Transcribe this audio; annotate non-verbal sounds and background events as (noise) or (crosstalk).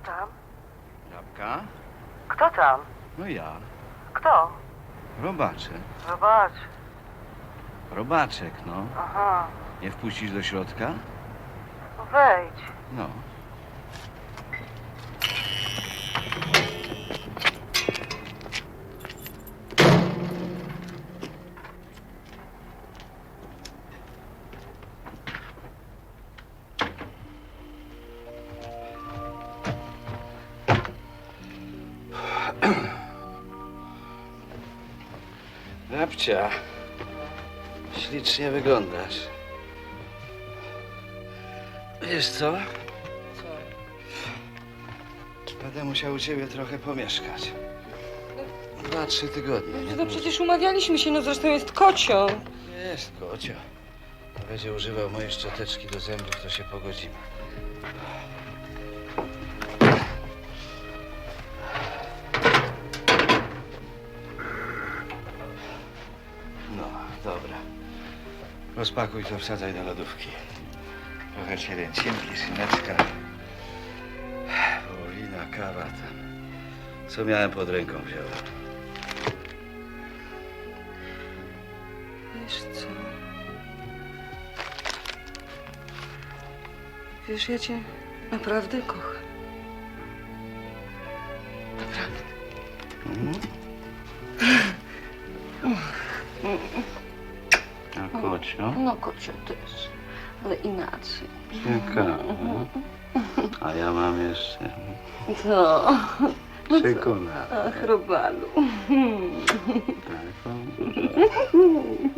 tam? Jabłka? Kto tam? No ja. Kto? Robaczek. Zobacz. Robaczek, no. Aha. Nie wpuścisz do środka? Wejdź. No. (clears throat) Babcia, ślicznie wyglądasz. Wiesz co? Będę musiał u ciebie trochę pomieszkać. Dwa, trzy tygodnie. Nie No przecież umawialiśmy się, no zresztą jest kocio. Jest kocio. Będzie używał mojej szczoteczki do zębów, to się pogodzimy. Dobra. Rozpakuj to, wsadzaj do lodówki. Trochę cielęcinki, szyneczka. Wołowina, kawa tam. Co miałem pod ręką wziąłem. Wiesz co? Wiesz, ja cię naprawdę kocham. Naprawdę. A kocio? No kocio też, ale inaczej. Ciekawe. (laughs) A ja mam jeszcze To, czekolada. ach, robalu. Taką. (laughs)